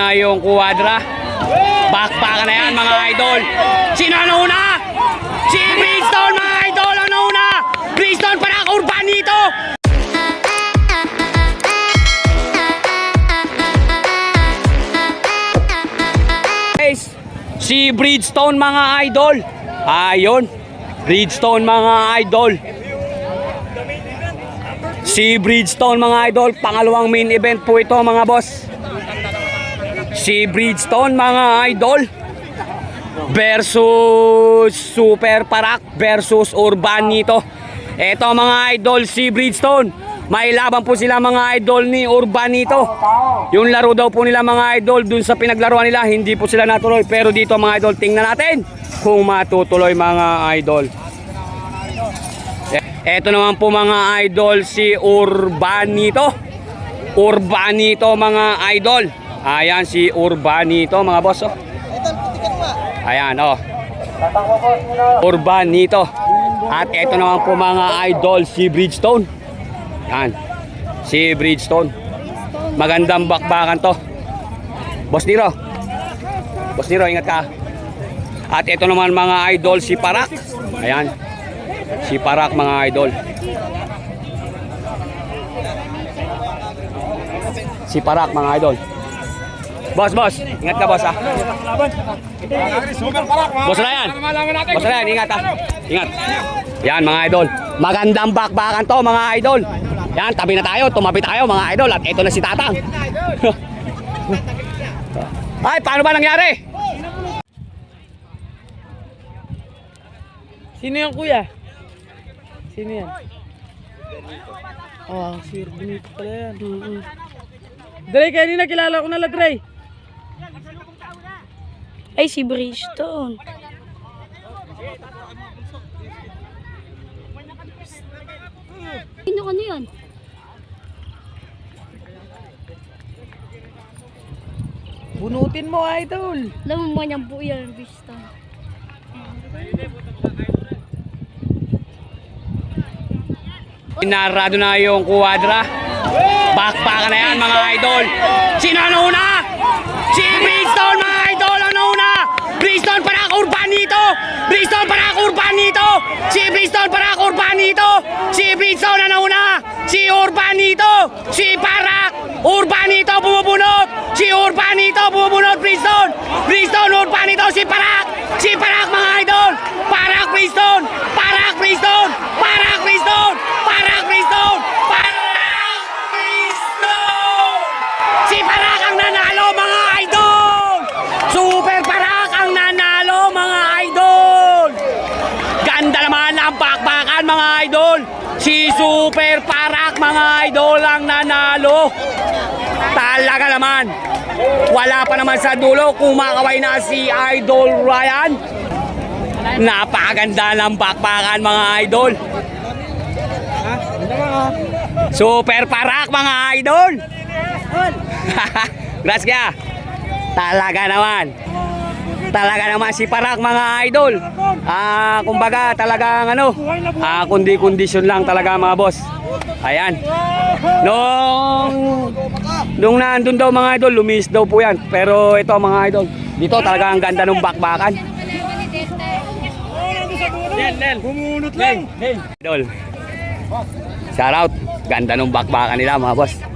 Na yung kuwadra. Bakbaka na yan mga idol. Sino ang una? Si Bridgestone mga idol ang una. Bridgestone para Urbanito. Guys, si Bridgestone mga idol. Ayun. Bridgestone mga idol. Si Bridgestone mga idol, pangalawang main event po ito mga boss. Si Bridgestone mga idol versus Super Parak versus Urbanito. Ito mga idol si Bridgestone. May laban po sila mga idol ni Urbanito. Yung laro daw po nila mga idol dun sa pinaglaruan nila, hindi po sila natuloy. Pero dito mga idol, tingnan natin kung matutuloy mga idol. Eto naman po mga idol si Urbanito. Urbanito mga idol. Ayan si Urbanito mga boss. Oh. Ayan oh. Urbanito. At eto naman po mga idol si Bridgestone. Yan. Si Bridgestone. Magandang bakbakan to. Boss Niro. Boss Niro, ingat ka. At ito naman mga idol si Parak. Ayan. Si Parak mga idol. Si Parak mga idol. Boss, boss. Ingat ka, boss, ah. Boss na yan. Boss na yan, ingat, ah. Ingat. Yan, mga idol. Magandang bakbakan to, mga idol. Yan, tabi na tayo. Tumabi tayo, mga idol. At ito na si Tatang. Ay, paano ba nangyari? Sino yan kuya? Sino yan? Oh, si Benito pala yan. Dre, kanina kilala ko na la Dre. Ay, si Bridgestone. Sino ano yun? Bunutin mo, idol. Alam mo niyang po yan, Bridgestone. Narado na yung kuwadra. Bakbaka na yan mga idol. Sino ang una? Si Bridgestone una. Bridgestone para Urbanito. Bridgestone para Urbanito. Si Bridgestone para Urbanito. Si Bridgestone ang una. Si Urbanito. Si Parak. Urbanito bumubunot. Si Urbanito bumubunot Bridgestone. Bridgestone Urbanito si Parak. Si Parak mga idol. Parak Bridgestone. Parak Bridgestone. Parak Bridgestone. Parak Bridgestone. Parak Bridgestone. Si Parak ang nanalo mga idol. Super Parak ang nanalo mga idol. Ganda naman ang bakbakan mga idol. Si Super Parak mga idol ang nanalo. Talaga naman. Wala pa naman sa dulo. Kumakaway na si Idol Ryan. Napakaganda ng bakbakan mga idol. Super Parak mga idol. Gracias. Talaga naman. Talaga naman si Parak mga idol. Ah, kumbaga talagang ano, ah kundi kondisyon lang talaga mga boss. Ayan. Nung nung nandun daw mga idol, lumis daw po yan. Pero ito mga idol, dito talaga ang ganda ng bakbakan. Bumunot lang. Idol. Shout out. Ganda ng bakbakan nila mga boss.